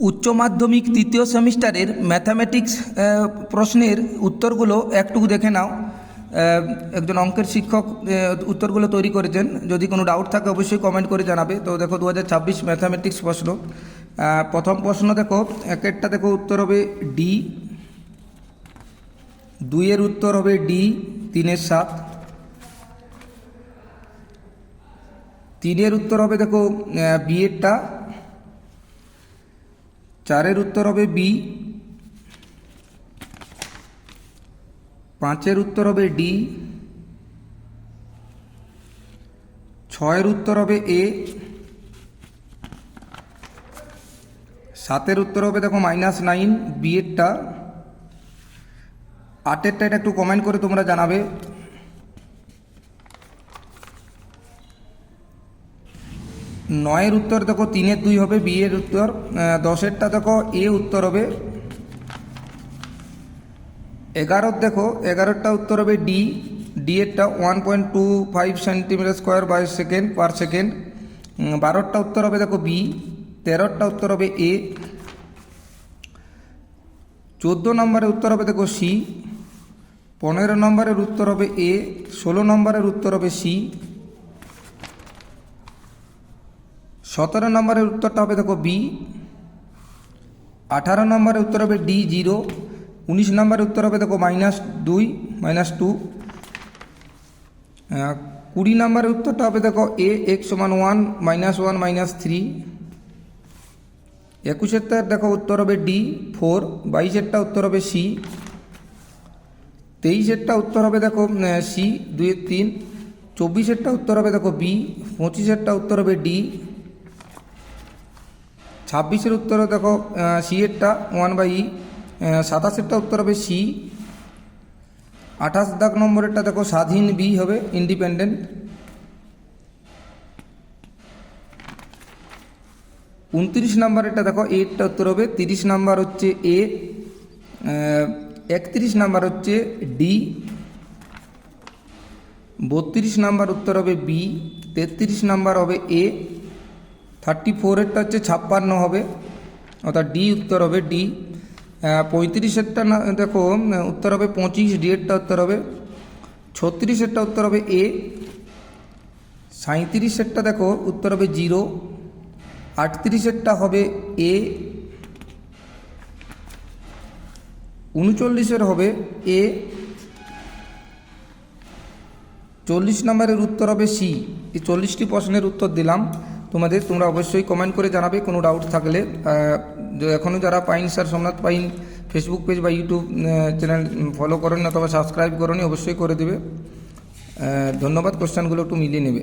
উচ্চ মাধ্যমিক তৃতীয় সেমিস্টারের ম্যাথামেটিক্স প্রশ্নের উত্তরগুলো একটু দেখে নাও। একজন অঙ্কের শিক্ষক উত্তরগুলো তৈরি করেছেন। যদি কোনো ডাউট থাকে, অবশ্যই কমেন্ট করে জানাবে। তো দেখো দু হাজার ছাব্বিশ ম্যাথামেটিক্স প্রশ্ন। প্রথম প্রশ্ন দেখো, একেরটা দেখো উত্তর হবে ডি দুইয়ের উত্তর হবে ডি তিনের সাত। তিনের উত্তর হবে দেখো বি এরটা। চারের উত্তর হবে বি, পাঁচের উত্তর হবে ডি, ছয়ের উত্তর হবে এ, সাতের উত্তর হবে দেখো মাইনাস নাইন বি এরটা আটেরটা এটা একটু কমেন্ট করে তোমরা জানাবে। নয়ের উত্তর দেখো, তিনের দুই হবে বি এর উত্তর দশেরটা দেখো, এ উত্তর হবে। এগারোর দেখো এগারোটা উত্তর হবে D. D এরটা one point two five centimetre square by second per second বারোটা উত্তর হবে দেখো বি তেরোটা উত্তর হবে এ। চোদ্দ নম্বরের উত্তর হবে দেখো সি। পনেরো নম্বরের উত্তর হবে এ, ষোলো নম্বরের উত্তর হবে সি। সতেরো নম্বরের উত্তরটা হবে দেখো বি। আঠারো নম্বরের উত্তর হবে ডি জিরো। উনিশ নম্বরের উত্তর হবে দেখো মাইনাস দুই, মাইনাস টু। কুড়ি নম্বরের উত্তরটা হবে দেখো এ, এক্স সমান one, minus one, minus three. একুশেরটা দেখো উত্তর হবে ডি, ফোর। বাইশেরটা উত্তর হবে সি। তেইশেরটা উত্তর হবে দেখো সি, দুইয়ের তিন। চব্বিশেরটা উত্তর হবে দেখো বি। পঁচিশেরটা উত্তর হবে ডি। ছাব্বিশের উত্তর দেখো সি এরটা ওয়ান বাই ই সাতাশেরটা উত্তর হবে সি আঠাশ দাগ নম্বরেরটা দেখো স্বাধীন বি হবে ইন্ডিপেন্ডেন্ট উনত্রিশ নাম্বারেরটা দেখো এইটটা উত্তর হবে, তিরিশ নাম্বার হচ্ছে এ একত্রিশ নাম্বার হচ্ছে ডি বত্রিশ নাম্বার উত্তর হবে বি তেত্রিশ নাম্বার হবে এ থার্টি ফোরেরটা হচ্ছে ছাপ্পান্ন হবে, অর্থাৎ ডি উত্তর হবে ডি পঁয়ত্রিশেরটা না, দেখো উত্তর হবে পঁচিশ ডি এরটা উত্তর হবে ছত্রিশেরটা উত্তর হবে এ সাঁত্রিশেরটা দেখো, উত্তর হবে জিরো আটত্রিশেরটা হবে এ উনচল্লিশের হবে এ চল্লিশ নম্বরের উত্তর হবে সি এই চল্লিশটি প্রশ্নের উত্তর দিলাম। তোমাদের তোমরা অবশ্যই কমেন্ট করে জানাবে, কোনো ডাউট থাকলে। এখনও যারা Pain sir Somnath Pain Facebook page বা ইউটিউব চ্যানেল ফলো করেন অথবা সাবস্ক্রাইব করেনি, অবশ্যই করে দেবে। ধন্যবাদ কোশ্চেনগুলো একটু মিলিয়ে নেবে।